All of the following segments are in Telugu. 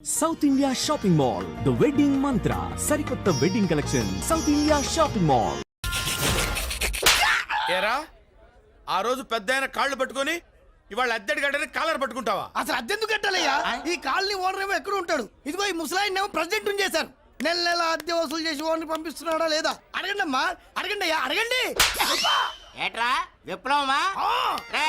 South India shopping mall the wedding Mantra సరికొత్త wedding collection South India shopping mall ఏరా? ఆ రోజు పెద్ద ఆయన కాళ్ళు పట్టుకొని ఇవాళ అద్దెడి గడ్డని కాలర్ పట్టుకుంటావా? అసలు అద్దెందుకు కట్టాలయ్యా? ఈ కాలనీ ఓనర్ ఏమో ఎక్కడ ఉంటాడు. ఇదిగో ఈ ముసలాయిన్ ఏమో ప్రెసిడెంట్ చేశారు. నెల నెల అద్దె వసూలు చేసి ఓనర్ పంపిస్తున్నాడా లేదా? అడగండి అమ్మా అడగండి. అయ్యా అడగండి ఏట్రా? విప్లవమా! రే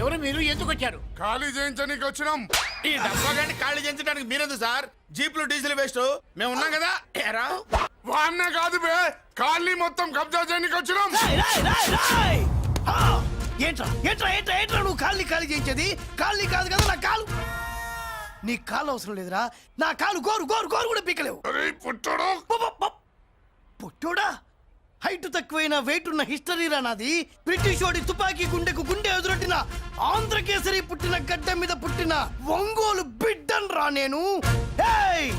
ఎవరు మీరు? ఎందుకు వచ్చారు? ఖాళీ చేయించడానికి వచ్చినాం. ఈ డబ్బా గంట కాళ్ళు చేయించడానికి మీరెందు సార్? జీపులు డీజిల్ వేస్ట్. మేము ఉన్నాం కదా. ఏరా వాన్నే కాదు బే ఖాళీ మొత్తం కబ్జా చేయడానికి వచ్చినాం. రాయ్, రాయ్, రాయ్, రాయ్. ఆ! ఏంట్రా ఏంట్రా ఏంట్రా ఏంట్రా నువ్వు కాళ్ళని ఖాళీ చేయించేది? కాళ్ళని కాదు కదా నా కాలు? నీ కాలు అవసరం లేదురా. నా కాలు గోరు గోరు గోరు కూడా పీకలేవు. పుట్టడు? పుట్టోడా? హైట్ తక్కువైన వెయిట్ ఉన్న హిస్టరీ రా నాది. బ్రిటిష్ వాడి తుపాకీ గుండెకు గుండె ఎదురొట్టిన ఆంధ్రకేసరి పుట్టిన గడ్డ మీద పుట్టిన ఒంగోలు బిడ్డన్ రా నేను. ఏయ్!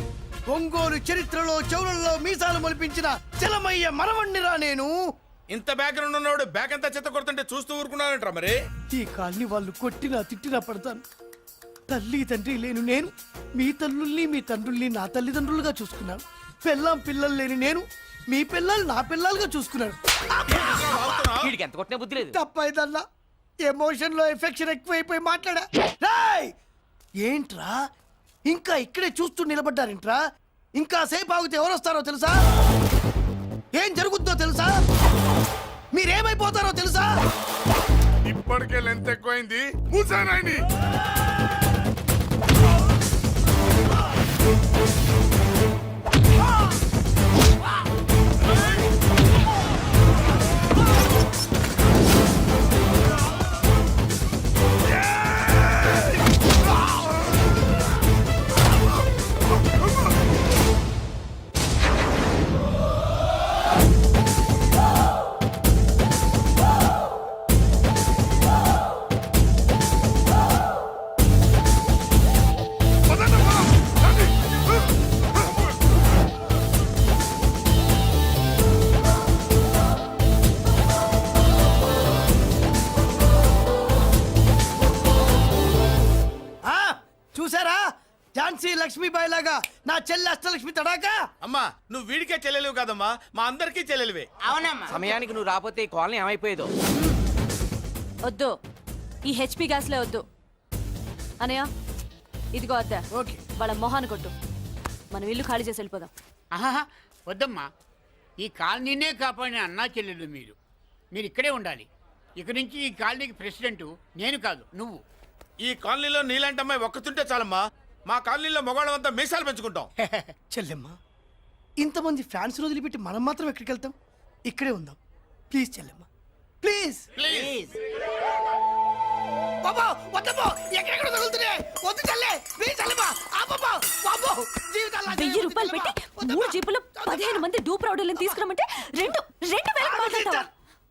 ఒంగోలు చరిత్రలో చౌరల్లో మీసాలు మొలిపించిన చలమయ్య మనవణ్ణి రా నేను. ఇంత బ్యాక్గ్రౌండ్ ఉన్నవాడు బ్యాక్ అంతా చెత్త కొడుతుంటే చూస్తూ ఊరుకున్నారంట మరి? ఈ కాల్ని వాళ్ళు కొట్టినా తిట్టినా పడతాను. తల్లి తండ్రి లేను నేను మీ తల్లుల్ని మీ తండ్రుల్ని నా తల్లిదండ్రులుగా చూసుకున్నాను. పిల్లం పిల్లలు లేని నేను మీ పిల్లలు నా పిల్లలుగా చూసుకున్నాను? వీడికి ఎంత కొట్టినా బుద్ధి లేదు. తప్పైదల్లా ఎమోషన్లో ఎఫెక్షన్ ఎక్కువైపోయి మాట్లాడా? రాయ్! ఏంట్రా? ఇంకా ఇక్కడే చూస్తూ నిలబడ్డారేంట్రా? ఇంకా సేపు ఆగితే ఎవరు వస్తారో తెలుసా? ఏం జరుగుతుందో తెలుసా? మీరేమైపోతారో తెలుసా? ఇప్పటికే లెంత్ ఎక్కువైంది. మూసానాయని చెల్లి అష్టలక్ష్మి తడాకా? అమ్మా నువ్వు వీడికే చెల్లెలివి కాదమ్మా మా అందరికీ చెల్లెలివే. అవునమ్మా. సమయానికి నువ్వు రాకపోతే ఈ కాలనీ ఏమైపోయేదో. వద్దు. ఈ హెచ్పి గ్యాస్లే వద్దు. అనయ్య ఇదిగో అద్దా ఓకే. వాళ్ళ మొహాన్ని కొట్టు. మనం ఇల్లు ఖాళీ చేసి వెళ్ళిపోదాం. ఆహా వద్దమ్మా. ఈ కాలనీనే కాపాడిన అన్నా చెల్లెలు మీరు. మీరు ఇక్కడే ఉండాలి. ఇక నుంచి ఈ కాలనీకి ప్రెసిడెంట్ నేను కాదు నువ్వు. ఈ కాలనీలో నీలాంటి అమ్మాయి ఒక్కతుంటే చాలమ్మా. మా కాలనీలో మగవాళ్ళంతా మీసాలు పెంచుకుంటాం. చెల్లెమ్మ ఇంతమంది ఫ్యాన్స్ వదిలిపెట్టి మనం మాత్రం ఎక్కడికి వెళ్తాం ఇక్కడే ఉందాం. Please Chellemma please. ప్లీజ్. బాబా వద్దమ్మో ఎక్కడెక్కడ తగులుతున్నాయి? వద్దు చెల్లె ప్లీజ్ చెల్లెమ్మ ఆ బాబా బాబో జీవితాలు వెయ్యి రూపాయలు పెట్టి మూడు జీపులు పదిహేను మంది డూప్ రౌడీలను తీసుకురమంటే రెండు రెండు వేలకు మాట్లాడతావా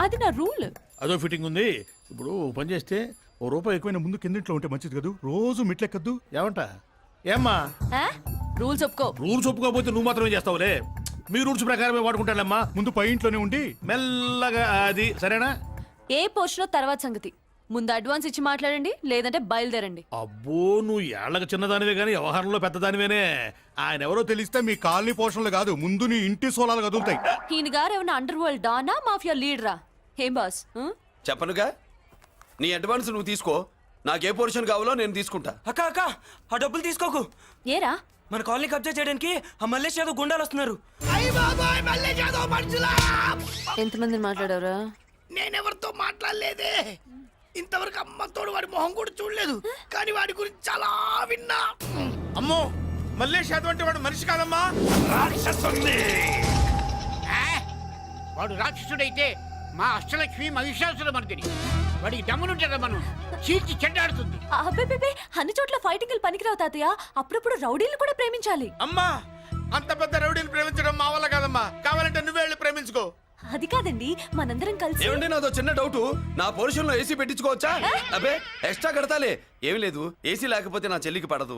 అది నా రూల్. అదో ఫిట్టింగ్ ఉంది. ఇప్పుడు ఓ పని చేస్తే ఓ రూపాయి ఎక్కువైనా ముందు కిందింట్లో ఉంటే మంచిది కదూ? రోజు మెట్లెక్కద్దు. ఏమంట? ఏమ్మా? రూల్స్ ఒప్పుకో. రూల్స్ ఒప్పుకోకపోతే నువ్వు మాత్రమే చేస్తావులే. మీ రూల్స్ ప్రకారమే వాడుకుంటానమ్మా ముందు పై ఇంట్లోనే ఉండి మెల్లగా అది. సరేనా? ఏ పోర్షన్ తర్వాత సంగతి. ముందు అడ్వాన్స్ ఇచ్చి మాట్లాడండి లేదంటే బయలుదేరండి. అబ్బో నువ్వు ఏళ్ళకి చిన్నదానివే కానీ వ్యవహారంలో పెద్దదానివేనే. ఆయన ఎవరో తెలిస్తే మీ కాలనీ పోషణలు కాదు ముందు నీ ఇంటి సోలాలు కదులుతాయి. ఈయన గారు ఏమైనా అండర్ వరల్డ్ డానా మాఫియా లీడరా? ఏం బాస్? ఆ? చెప్పనుగా? నీ అడ్వాన్స్ నువ్వు తీసుకో. నాకు ఏ పోర్షన్ కావాలో నేను తీసుకుంటా. అక్క అక్క ఆ డబ్బులు తీసుకోకు. ఏరా? మన కాలనీ కబ్జా చేయడానికి ఆ మల్లేష్ యాదవ్ గుండాలు వస్తున్నారు. ఎంతమందిని మాట్లాడారా నేనెవరితో మాట్లాడలేదే! ఇంతవరకు అమ్మతోడు వాడి మొహం కూడా చూడలేదు. కానీ వాడి గురించి చాలా విన్నా. అమ్మో మల్లేష్ యాదవ్ అంటే వాడు మనిషి కాదమ్మా. ఆ? వాడు రాక్షసుడైతే మా అష్టలక్ష్మి మహిషాసుల మర్దిని. వాడికి దమ్మునుంటారా మనం చీల్చి చెడ్డాడుతుంది అబ్బే అన్ని చోట్ల ఫైటింగ్ పనికిరావు తాతయ్య. అప్పుడప్పుడు రౌడీలు కూడా ప్రేమించాలి. అమ్మా అంత పెద్ద రౌడీని ప్రేమించడం మా వల్ల కాదమ్మా. కావాలంటే నువ్వే వెళ్ళి ప్రేమించుకో. అది కాదండి మనందరం కలిసి ఏమండి నాదో చిన్న డౌట్. నా పోర్షన్లో ఏసీ పెట్టించుకోవచ్చా? అబ్బే ఎక్స్ట్రా కడతాలే. ఏమి లేదు ఏసీ లేకపోతే నా చెల్లికి పడదు!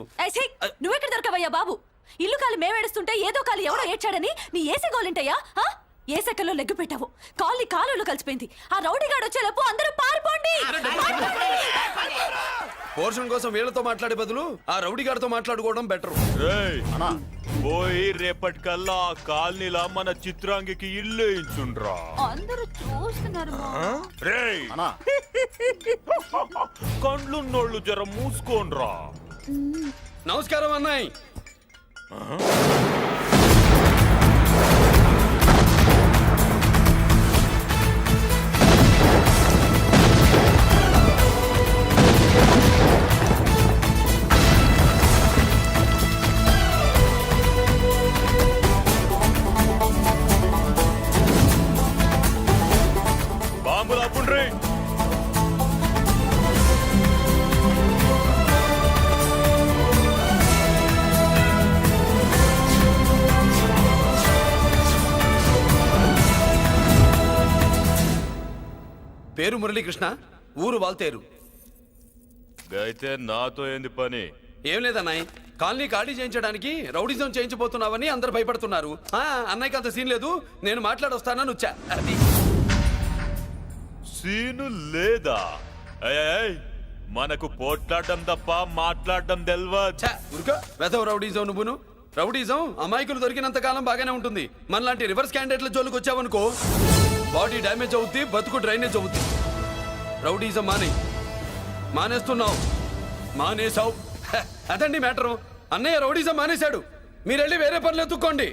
నువ్వెక్కడ దొరకవయ్యా బాబు? ఇల్లు కాలు మేమేడుస్తుంటే ఏదో కాలు ఎవడో ఏడ్చాడని నీ ఏసీ గోలింటయ్యా? ఏ సెకల్లో లెగ్గు పెట్టావు? కాలి కాలులో కలిసిపోయింది. ఆ రౌడీ గాడు వచ్చేలోపు అందరూ పారిపోండి! పోర్షన్ కోసం వీళ్ళతో మాట్లాడే బదులు ఆ రౌడీ గారితో మాట్లాడుకోవడం బెటర్. పోయి రేపటికల్లా ఆ కాలనీలా మన చిత్రాంగికి ఇల్లు ఇచ్చుండ్రా. అందరూ చూస్తున్నారు రేయ్! కండ్లున్నోళ్ళు జర మూసుకోండ్రా. నమస్కారం అన్నాయ్ అప్పుండ్రీ పేరు మురళీకృష్ణ ఊరు వాల్తేరు. అయితే నాతో ఏంది పని? ఏం లేదన్నాయ్ కాలనీ ఖాళీ చేయించడానికి రౌడిజం చేయించబోతున్నావని అందరు భయపడుతున్నారు. ఆ, అన్నయ్యకి అంత సీన్ లేదు నేను మాట్లాడొస్తానని వచ్చా. అది సీను లేదా? ఏయ్, మనకు పోట్లాడడం తప్ప మాట్లాడడం తెల్వా రౌడీజం నువ్వును రౌడీజం అమాయకులు దొరికినంత కాలం బాగానే ఉంటుంది. మనలాంటి రివర్స్ క్యాండిడేట్ల జోలికి వచ్చావనుకో బాడీ డ్యామేజ్ అవుద్ది బతుకు డ్రైనేజ్ అవుద్ది. రౌడీజం మానే. మానేస్తున్నావు. మానేసావు అదండి మ్యాటరు. అన్నయ్య రౌడీజం మానేశాడు. మీరెళ్ళి వేరే పనులు ఎత్తుక్కోండి.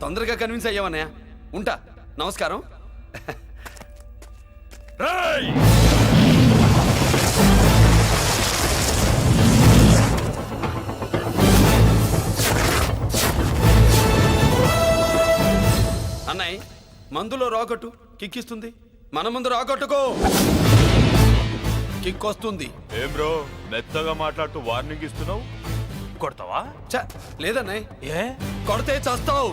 తొందరగా కన్విన్స్ అయ్యావన్నయ్య. ఉంటా. నమస్కారం. రేయ్! అన్నయ్య మందులో రాకట్టు కిక్కిస్తుంది. మన ముందు రాకట్టుకో కిక్ వస్తుంది ఏం బ్రో మెత్తగా మాట్లాడుతూ వార్నింగ్ ఇస్తున్నావు? కొడతావా? ఛ, లేదన్నయ్య. ఏ? కొడితే చస్తావు.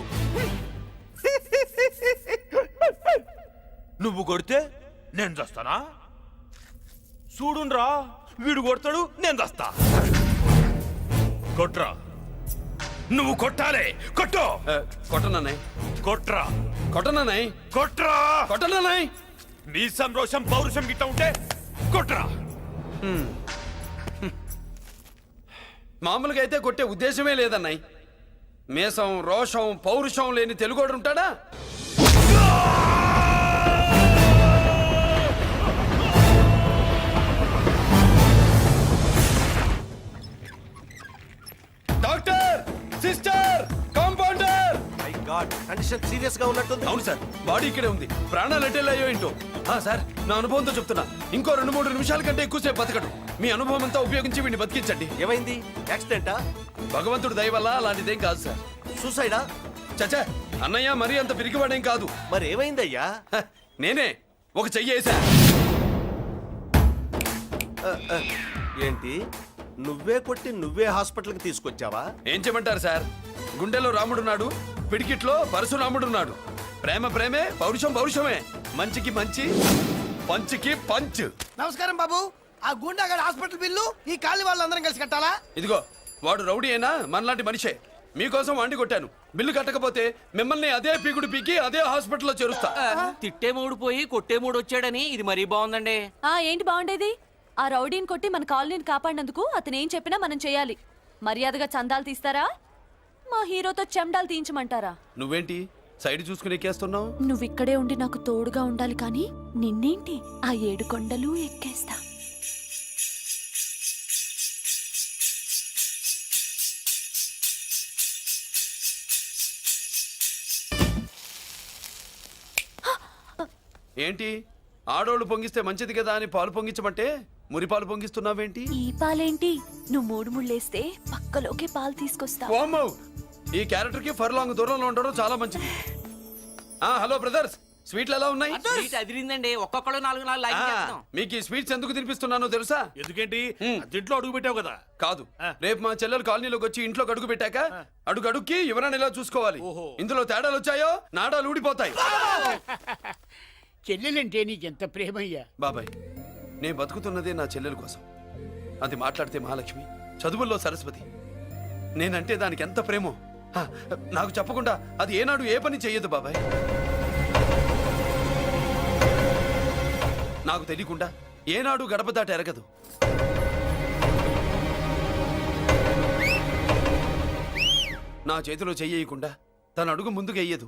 నువ్వు కొడితే? నేను చస్తానా? చూడుండ్రా వీడు కొడతాడు నేను చస్తా. కొట్రా. నువ్వు కొట్టాలి కొట్టు. కొట్టనన్నయ్ కొట్రా. కొట్టనన్నయ్ కొట్రా. కొట్టనన్నయ్ నీ సంతోషం పౌరుషం గిట్ట ఉంటే కొట్రా. మామూలుగా అయితే కొట్టే ఉద్దేశమే లేదన్నయ్ మేషం రోషం పౌరుషం లేని తెలుగోడు ఉంటాడా? Sister compounder! కండిషన్ సీరియస్గా ఉన్నట్టుంది. అవును సార్ బాడీ ఇక్కడే ఉంది. ప్రాణాలు ఎట్టేలా అయ్యో ఏంటో? ఆ, సార్ నా అనుభవంతో చెప్తున్నా. ఇంకో రెండు మూడు నిమిషాల కంటే ఎక్కువసేపు బతకడు. మీ అనుభవం అంతా ఉపయోగించి వీడిని బతికించండి. ఏమైంది? యాక్సిడెంటా? భగవంతుడు దయ వల్ల అలాంటిదేం కాదు సార్. సూసైడా చచ్చా అన్నయ్య మరీ అంత పిరికివాడేం కాదు. మరి ఏమైందయ్యా హ, నేనే ఒక చెయ్యి వేసా ఏంటి? నువ్వే కొట్టి నువ్వే హాస్పిటల్కి తీసుకొచ్చావా? ఏం చేయమంటారు సార్? గుండెలో రాముడున్నాడు పిడికిట్లో పరశురాముడున్నాడు. ప్రేమ ప్రేమే పౌరుషం పౌరుషమే. మంచికి మంచి పంచ్కి పంచ్. నమస్కారం బాబు. ఆ గుండాగడ్ హాస్పిటల్ బిల్లు ఈ కాలి వాళ్ళందరం కలిసి కట్టాలా? ఇదిగో వాడు రౌడీ అయినా మనలాంటి మనిషే. మీకోసం వండి కొట్టాను. బిల్లు కట్టకపోతే మిమ్మల్ని అదే పీకుడు పీకి అదే హాస్పిటల్లో చేరుస్తా. తిట్టే మూడు పోయి కొట్టే మూడు వచ్చాడని ఇది మరీ బాగుందండి. ఆ ఏంటి బాగుండేది? ఆ రౌడీని కొట్టి మన కాలనీని కాపాడినందుకు అతను ఏం చెప్పినా మనం చేయాలి. మర్యాదగా చందాలు తీస్తారా? మా హీరోతో చెండాలు తీయించమంటారా? నువ్వేంటి? సైడ్ చూసుకుని ఎక్కేస్తున్నావు? నువ్వు ఇక్కడే ఉండి నాకు తోడుగా ఉండాలి కానీ నిన్నేంటి? ఆ ఏడు కొండలు ఎక్కేస్తా. ఏంటి? ఆడోళ్ళు పొంగిస్తే మంచిది కదా అని పాలు పొంగించమంటే మురి పాలు పొంగిస్తున్నావేంటి? ఈ పాలేంటి? నువ్వు మూడు ముళ్ళేస్తే పక్కలోకే పాలు తీసుకొస్తా. వామ్మో! ఈ క్యారెక్టర్కి ఫర్ లాంగ్ దూరంలో ఉండడం చాలా మంచిది. ఆ హలో బ్రదర్స్ స్వీట్లు ఎలా ఉన్నాయి? అదిరిందండి. ఒక్కొక్కడు నాలుగు నాలుగు లైక్ చేస్తాం మీకు ఈ స్వీట్స్ ఎందుకు తినిపిస్తున్నానో తెలుసా? ఎందుకేంటి. దీంట్లో అడుగు పెట్టావు కదా. కాదు. రేపు మా చెల్లెలు కాలనీలోకి వచ్చి ఇంట్లో అడుగు పెట్టాక అడుగు అడుక్కి ఎవరైనా ఇలా చూసుకోవాలి. ఇందులో తేడాలు వచ్చాయో? నాడాలు ఊడిపోతాయి. చెల్లెలంటే నీకెంత ప్రేమయ్యా? బాబాయ్ నేను బతుకుతున్నదే నా చెల్లెల కోసం. అది మాట్లాడితే మహాలక్ష్మి చదువుల్లో సరస్వతి. నేనంటే దానికి ఎంత ప్రేమో? హ, నాకు చెప్పకుండా అది ఏనాడు ఏ పని చెయ్యదు బాబాయ్. నాకు తెలియకుండా ఏనాడు గడప దాట ఎరగదు. నా చేతిలో చెయ్యకుండా తన అడుగు ముందుకు వెయ్యదు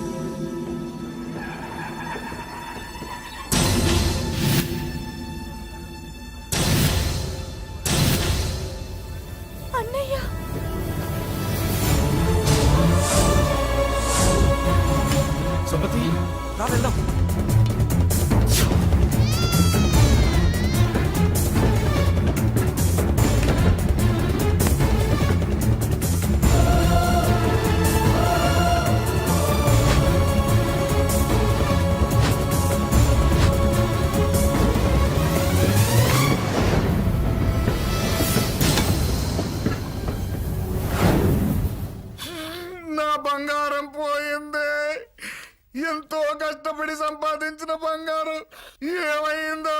సుమతి రా వెళ్దాం. కష్టపడి సంపాదించిన బంగారం. ఏమైందో!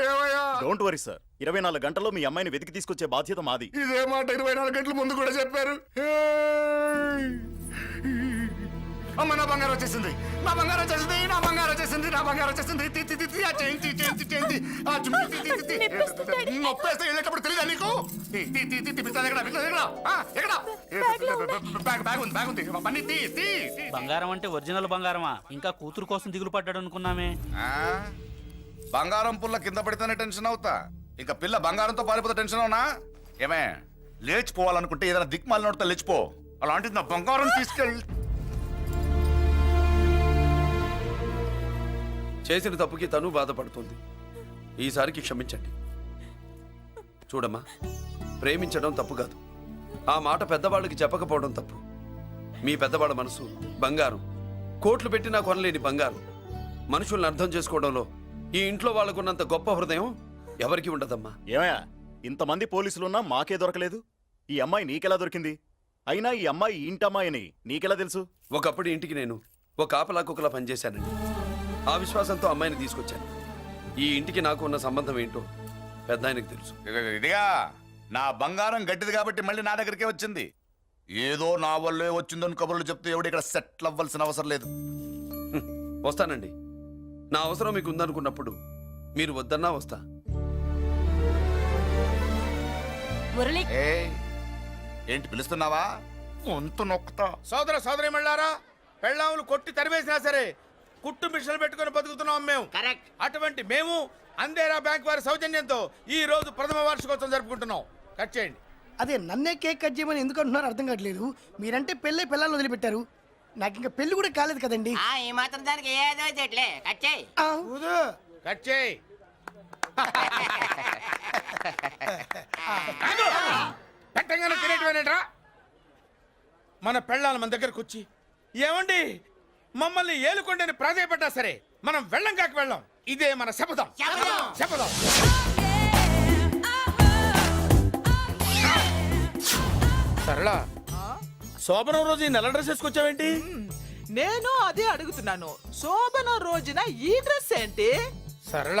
ఏమయ్యా? డోంట్ వరీ సార్ ఇరవై నాలుగు గంటల్లో మీ అమ్మాయిని వెతికి తీసుకొచ్చే బాధ్యత మాది. ఇదే మాట ఇరవై నాలుగు గంటల ముందు కూడా చెప్పారు! అమ్మ నా బంగారం వచ్చేసింది. నా బంగారం వచ్చేసింది నా బంగారం వచ్చేసింది నా బంగారం వచ్చేసింది. తి, తి, తి, తి, ఆ చేయించి చేయించి చేయించి ఆ చుమ్మి, తి, తి, తి, తి. నొప్పేస్తే వెళ్ళేటప్పుడు తెలియదా నీకు? తి, తి, తి, తి, తి, పిస్తాది ఎక్కడ? పిస్తాది ఎక్కడ? ఆ, ఎక్కడ? బ్యాగ్ బ్యాగ్ ఉంది బ్యాగ్ ఉంది. పని తీ తీ తీ. బంగారం అంటే ఒరిజినల్ బంగారమా? ఇంకా కూతురు కోసం దిగులు పడ్డాడు అనుకున్నామే? బంగారం పుల్ల కింద పడితేనే టెన్షన్ అవుతా. ఇంకా పిల్ల బంగారంతో పారిపోతే టెన్షన్ అవునా? ఏమే లేచిపోవాలనుకుంటే ఏదైనా దిక్మాల నోడితే లేచిపో. అలాంటిది నా బంగారం తీసుకెళ్ళి చేసిన తప్పుకి తను బాధపడుతుంది. ఈసారికి క్షమించండి. చూడమ్మా ప్రేమించడం తప్పు కాదు. ఆ మాట పెద్దవాళ్ళకి చెప్పకపోవడం తప్పు. మీ పెద్దవాళ్ళ మనసు బంగారం. కోట్లు పెట్టినా కొనలేని బంగారం. మనుషుల్ని అర్థం చేసుకోవడంలో ఈ ఇంట్లో వాళ్ళకున్నంత గొప్ప హృదయం ఎవరికి ఉండదమ్మా. ఏమయ్యా ఇంతమంది పోలీసులున్నా మాకే దొరకలేదు. ఈ అమ్మాయి నీకెలా దొరికింది? అయినా ఈ అమ్మాయి ఇంటమ్మాయి అని నీకెలా తెలుసు? ఒకప్పుడు ఇంటికి నేను ఒక ఆపలా కుక్కలా పనిచేశానండి. ఆ విశ్వాసంతో అమ్మాయిని తీసుకొచ్చాను. ఈ ఇంటికి నాకు ఉన్న సంబంధం ఏంటో పెద్ద ఆయనకు తెలుసు. ఇదిగా నా బంగారం గట్టిది కాబట్టి మళ్ళీ నా దగ్గరికే వచ్చింది. ఏదో నా వల్లే వచ్చిందని కబుర్లు చెప్తే ఎవడు ఇక్కడ సెటిల్ అవ్వాల్సిన అవసరం లేదు. హ్మ్, వస్తానండి. నా అవసరం మీకు ఉందనుకున్నప్పుడు మీరు వద్దన్నా వస్తా. మురళి. ఏంటి పిలుస్తున్నావా? వంతు నొక్కుతా. సోదర సోదరి మళ్ళారా పెళ్ళాములు కొట్టి తరివేసినా సరే కుట్టు మిషన్లు పెట్టుకొని బతుకుతున్నాం మేము. కరెక్ట్. అటువంటి మేము అందేరా బ్యాంక్ వారి సౌజన్యంతో ఈ రోజు ప్రథమ వార్షికోత్సవం జరుపుకుంటున్నాం. కట్ చేయండి. అదే నన్నే కేక్ కట్ చేయమని ఎందుకు అంటున్నారో? అర్థం కావట్లేదు. మీరంటే పెళ్ళే పిల్లల్ని వదిలిపెట్టారు. నాకు ఇంకా పెళ్ళి కూడా కాలేదు కదండి. ఆ ఈ మాత్రం దానికి ఏదో చెట్లే. ఆ, కట్ చేయి. పెట్టంగానే తినేటివేనేట్రా మన పెళ్ళాలి మన దగ్గరకు వచ్చి ఏమండి? మమ్మల్ని ఏలుకొండని ప్రాధాయపడ్డా సరే మనం వెళ్ళం కాక వెళ్ళం. ఇదే మన శపథం. శపథం. సరళ శోభనం రోజు ఈ నల్ల డ్రెస్ వేసుకొచ్చావేంటి? నేను అదే అడుగుతున్నాను. శోభన రోజున ఈ డ్రెస్ ఏంటి? సరళ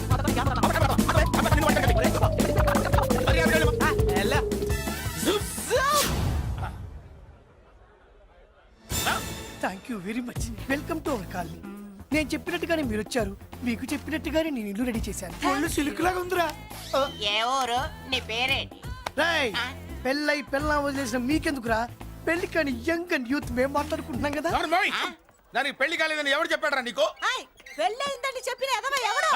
Thank you very much welcome to our colony నేను చెప్పినట్టుగానే మీరు వచ్చారు. మీకు చెప్పినట్టుగానే నేను ఇల్లు రెడీ చేశాను. ఒళ్ళు సిల్క్ లాగా ఉందిరా. ఏ ఊరు? నీ పేరేంటి రాయ్ పెళ్ళై పెళ్ళా వదిలేసిన మీకెందుకురా? పెళ్ళి కాని యంగ్ అండ్ యూత్ మేము మాట్లాడుకుంటున్నాం కదా? దానికి పెళ్ళి కాలేదని ఎవరు చెప్పాడరా నీకు? పెళ్ళయిందని చెప్పిన ఎదవ ఎవరు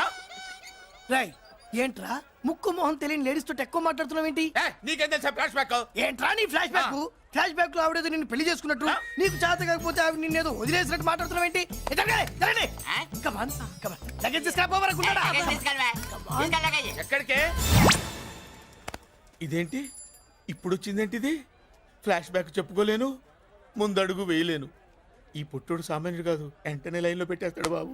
రాయ్ ఏంట్రా? ముక్కు మొహం తెలియని లేడీస్ తోటి ఎక్కువ మాట్లాడుతున్నావు ఏంటి ఏ, నీకేం తెలుసా ఫ్లాష్ బ్యాక్ ఏంట్రా నీ ఫ్లాష్ బ్యాక్ ఫ్లాష్ బ్యాక్లో ఆవిడేదో నిన్ను పెళ్ళి చేసుకున్నట్టు నీకు చేత కాకపోతే ఆవిడ నిన్నేదో వదిలేసినట్టు మాట్లాడుతున్నావు ఏంటి? Come on come on luggage. ఎక్కడికే? ఇదేంటి? ఇప్పుడు వచ్చిందేంటి ఇది ఫ్లాష్ బ్యాక్ చెప్పుకోలేను ముందడుగు వేయలేను. ఈ పుట్టుడు సామాన్యుడు కాదు వెంటనే లైన్లో పెట్టేస్తాడు బాబు.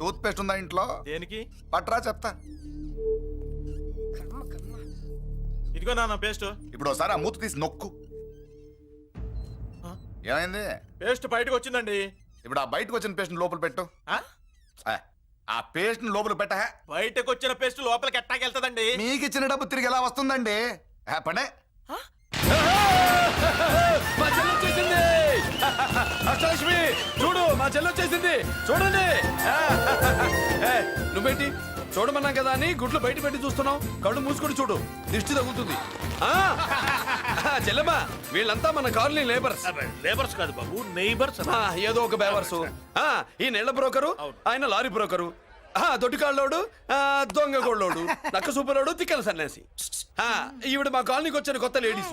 టూత్ పేస్ట్ ఉందా ఇంట్లో? దేనికి? పట్రా చెప్తా. ఇదిగో నాన్న పేస్ట్. ఇప్పుడు ఒకసారి ఆ మూత తీసి నొక్కు. ఏమైంది? పేస్ట్ బయటకు వచ్చిందండి. ఇప్పుడు ఆ బయటకు వచ్చిన పేస్ట్ లోపల పెట్టు. ఆ? పేస్ట్ లోపల పెట్ట. బయటకు వచ్చిన పేస్ట్ లోపలికి ఎట్టాకెళ్తదండి మీకు ఇచ్చిన డబ్బు తిరిగి ఎలా వస్తుందండి? ఆ, పనే అష్టలక్ష్మి చూడు మా చెల్లి వచ్చేసింది. చూడండి. ఏ, నువ్వేంటి? చూడమన్నాం కదా అని గుడ్లు బయట పెట్టి చూస్తున్నావు. కళ్ళు మూసుకొని చూడు. దిష్టి తగులుతుంది. ఆ, చెల్లెమ్మా వీళ్ళంతా మన కాలనీ లేబర్స్. లేబర్స్ కాదు బాబు నైబర్స్ ఆ, ఏదో ఒక బేవర్సు. ఆ, ఈ నెల బ్రోకరు ఆయన లారీ బ్రోకరు. ఆ, దొడ్డికాళ్ళోడు ఆ, దొంగ గోళ్ళోడు నక్క సూపరోడు తిక్కల సన్యాసి. ఆ, ఈవిడ మా కాలనీకి వచ్చిన కొత్త లేడీస్.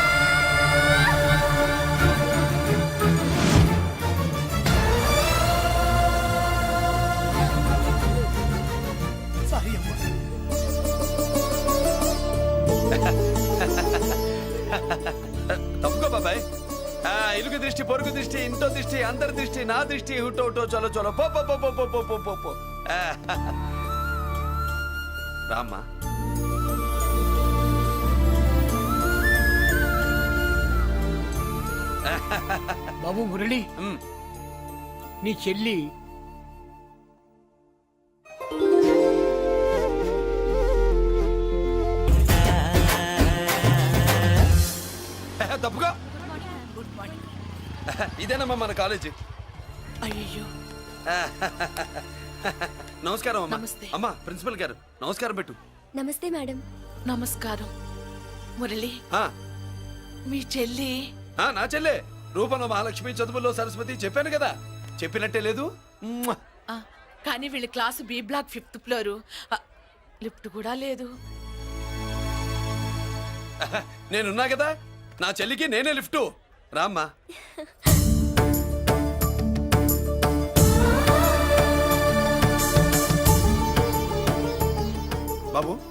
తప్పుకో బాబాయ్. ఆ, ఇలుగు దృష్టి పొరుగు దృష్టి ఇంటో దృష్టి అందరి దృష్టి నా దృష్టి హుటో హుటో చలో చలో. పో పో పో పో పో పో పో పో. రామ్మా. బాబు మురళి. నీ చెల్లి తప్పుకో. ఇదేనమ్మా మన కాలేజీ. అయ్యో నమస్కారం అమ్మా. నమస్తే. అమ్మా ప్రిన్సిపల్ గారు నమస్కారం పెట్టు. నమస్తే మేడం. నమస్కారం. మురళి. ఆ, మీ చెల్లి ఆ, నా చెల్లె రూపంలో మహాలక్ష్మి చదువుల్లో సరస్వతి చెప్పాను కదా. చెప్పినట్టే లేదు? మ్మ్. ఆ, కానీ వీళ్ళ class B block fifth floor. ఆ, లిఫ్ట్ కూడా లేదు. నేనున్నా కదా? నా చెల్లికి నేనే లిఫ్ట్. రామ్మా. బాబు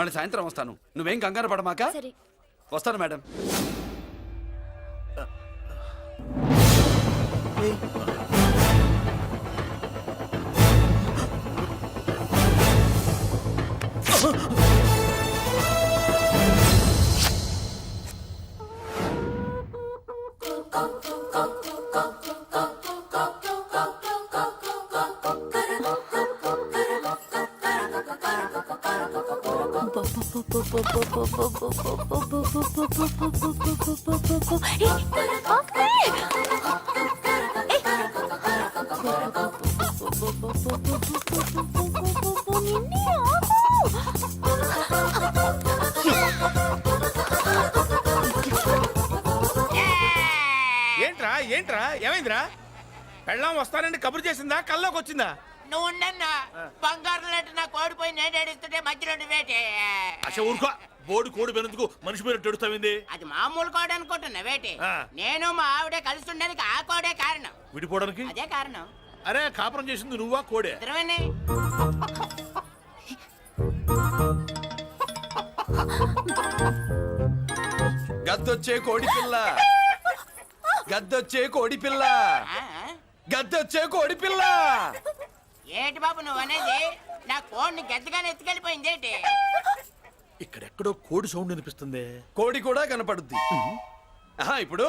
మళ్ళీ సాయంత్రం వస్తాను. నువ్వేం కంగారు పడమాక? సరే. వస్తాను మేడం. ఏంట్రా ఏంట్రా? ఏమైందిరా? పెళ్ళం వస్తానండి కబురు చేసిందా? కల్లోకి వచ్చిందా నువ్వు ఉండన్నా. బంగారం లాంటి నా కోడిపోయి నేను ఏడుస్తుంటే మధ్యలో నువ్వేటే? అసలు ఊరుకో. బోడి కోడి పెనందుకు మనిషి మీద తెడుస్తావింది అది మామూలు కోడి అనుకుంటున్నా వేటి. నేను మా ఆవిడే కలిసి ఉండడానికి ఆ కోడే కారణం. విడిపోవడానికి? అదే కారణం. అరే కాపురం చేసింది నువ్వా కోడే? ఇద్దరమేనే? గద్దొచ్చే కోడి పిల్ల. గద్దొచ్చే కోడి పిల్ల? గద్దొచ్చే కోడి పిల్ల. ఏటి బాబు నువ్వు అనేది? నా కోడిని గద్దగానే ఎత్తుకెళ్ళిపోయింది ఏంటి? ఇక్కడెక్కడో కోడి సౌండ్ అనిపిస్తుంది కోడి కూడా కనపడుద్ది. ఆహా, ఇప్పుడు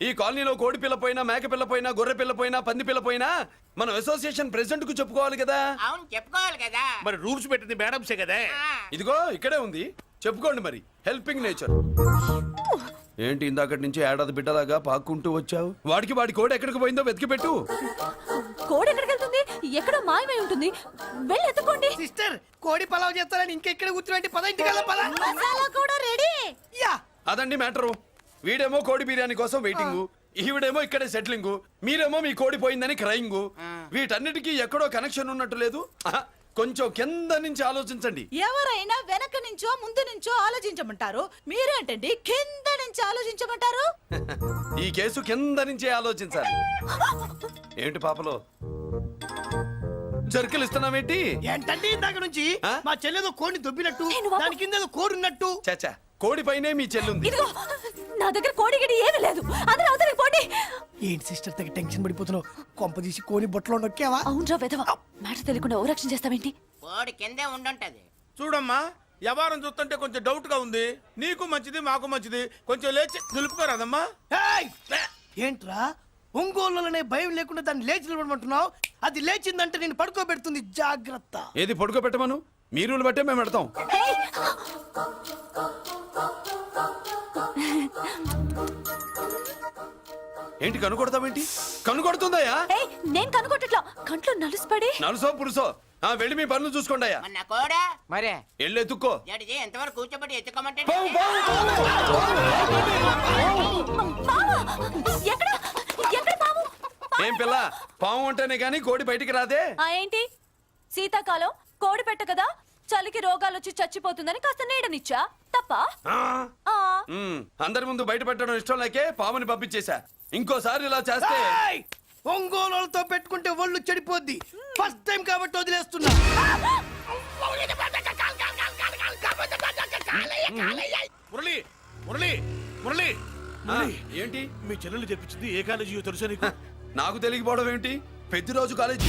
ఈ కాలనీలో కోడి పిల్ల పోయినా మేక పిల్ల పోయినా గొర్రె పిల్ల పోయినా పంది పిల్ల పోయినా మనం అసోసియేషన్ ప్రెసిడెంట్కు చెప్పుకోవాలి కదా? అవును చెప్పుకోవాలి కదా. మరి రూల్స్ పెట్టింది మేడమ్సే కదా? ఆ. ఇదిగో ఇక్కడే ఉంది. చెప్పుకోండి మరి. హెల్పింగ్ నేచర్ ఏంటి ఇందాకటి నుంచి ఏడాది బిడ్డలాగా పాక్కుంటూ వచ్చావు? వాడికి వాడి కోడి ఎక్కడికి పోయిందో వెతికి పెట్టు. కోడి ఎక్కడికి ఎక్కడో మాయమై ఉంటుంది. వెళ్ళి ఎత్తుకోండి. సిస్టర్ కోడి పలావ్ చేస్తారని ఇంకెక్కడ కూర్చున్నట్టు పద ఇంటికి పద. మసాలా కూడా రెడీ. యా. అదండి మ్యాటరు. వీడేమో కోడి బిర్యానీ కోసం వెయిటింగ్. ఈవిడేమో ఇక్కడే సెటిలింగ్. మీరేమో మీ కోడి పోయిందని క్రయింగ్. వీటన్నిటికీ ఎక్కడో కనెక్షన్ ఉన్నట్టు లేదు. కొంచెం కింద నుంచి ఆలోచించండి. ఎవరైనా వెనక నుంచో ముందు నుంచో ఆలోచించమంటారు? మీరేంటండి కింద నుంచి ఆలోచించమంటారు? ఈ కేసు కింద నుంచే ఆలోచించాలి. ఏంటి పాపలో? జర్కలు ఇస్తున్నావేంటి? ఏంటంటే ఇందాక నుంచి? ఆ? మా చెల్లెదో కోడిని దొబ్బినట్టు. దాని కింద ఏదో కోడి ఉన్నట్టు చాచా కోడి పైనే మీ చెల్లుంది. ఇదిగో నా దగ్గర కోడి గిడి ఏమీ లేదు. అందరూ అవతలికి పోండి. ఏంటి సిస్టర్ తగ్గ టెన్షన్ పడిపోతున్నావు? కొంప తీసి కోని బొట్టలో నొక్కావా? అవునరా వెధవ. మాట తెలియకుండా ఓ రక్షణ చేస్తావేంటి? కోడి కిందే ఉండుంటది. చూడమ్మా వ్యవహారం చూస్తుంటే కొంచెం డౌట్గా ఉంది. నీకు మంచిది మాకు మంచిది. కొంచెం లేచి నిలుపుకోరాదమ్మా. ఏయ్! ఏంట్రా? ఒంగోలులోనే భయం లేకుండా దాన్ని లేచి నిలబడమంటున్నావు? అది లేచిందంటే నేను పడుకోబెడుతుంది జాగ్రత్త. ఏది పడుకో పెట్టమను మీ రూల్ బట్టే మేము పెడతాం! ఏంటి కనుకొడతావేంటి కనుకొడుతుందయ్యా ఏయ్, నేను కనుగొట్టట్లా కంట్లో నలుసుపడి నలుసో పురుసో ఆ వెళ్ళి మీ పనులు చూసుకోండి అయ్యా మన కోడా మరే వెళ్ళి ఎత్తుక్కో ఎంతవరకు కూర్చోబెట్టి ఎత్తుకోమంటే పావు, పావు, మావా ఎక్కడ ఎక్కడ పాము ఏం పిల్ల పాము ఉంటేనే గాని కోడి బయటికి రాదే ఆ ఏంటి శీతాకాలం కోడి పెట్ట కదా చలికి రోగాలు వచ్చి చచ్చిపోతుందని కాస్త నీడనిచ్చా? తప్ప? ఆ, ఆ, ఉమ్, అందరి ముందు బయట పెట్టడం ఇష్టం లేకే పాముని పంపించేశా. ఇంకోసారి ఇలా చేస్తే ఏయ్! ఒంగోలులతో పెట్టుకుంటే ఒళ్ళు చెడిపోద్ది. ఫస్ట్ టైం కాబట్టి వదిలేస్తున్నా. మురళి మురళి మురళి. ఆ, ఏంటి? మీ చెల్లెలు చెప్పించింది ఏ కాలేజీయో తెలుసా నీకు? నాకు తెలియకపోవడం ఏంటి? పెద్దిరాజు కాలేజీ.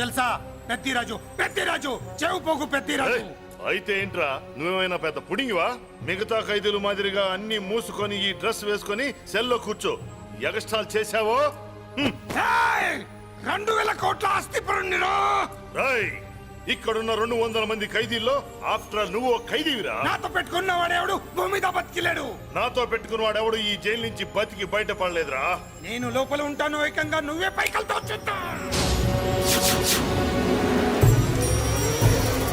తెలుసా? పెద్దిరాజు పెద్దిరాజు చెవు పోగు పెద్దిరాజు. అయితే ఏంట్రా? నువ్వేమైనా పెద్ద పుడింగివా? మిగతా ఖైదీలు మాదిరిగా అన్ని మూసుకొని ఈ డ్రెస్ వేసుకొని సెల్లో కూర్చో. ఎగస్ట్రాల్ చేశావో! రెండు వేల కోట్ల ఆస్తి రాయ్ ఇక్కడున్న రెండు వందల మంది ఖైదీల్లో ఆఫ్టర్ నువ్వు ఖైదీవిరా? నాతో పెట్టుకున్న వాడేవాడు భూమి మీద బతికిలేడు. నాతో పెట్టుకున్న వాడెవడు ఈ జైలు నుంచి బతికి బయటపడలేదురా? నేను లోపల ఉంటాను ఏకంగా నువ్వే పైకలతో చూద్దాం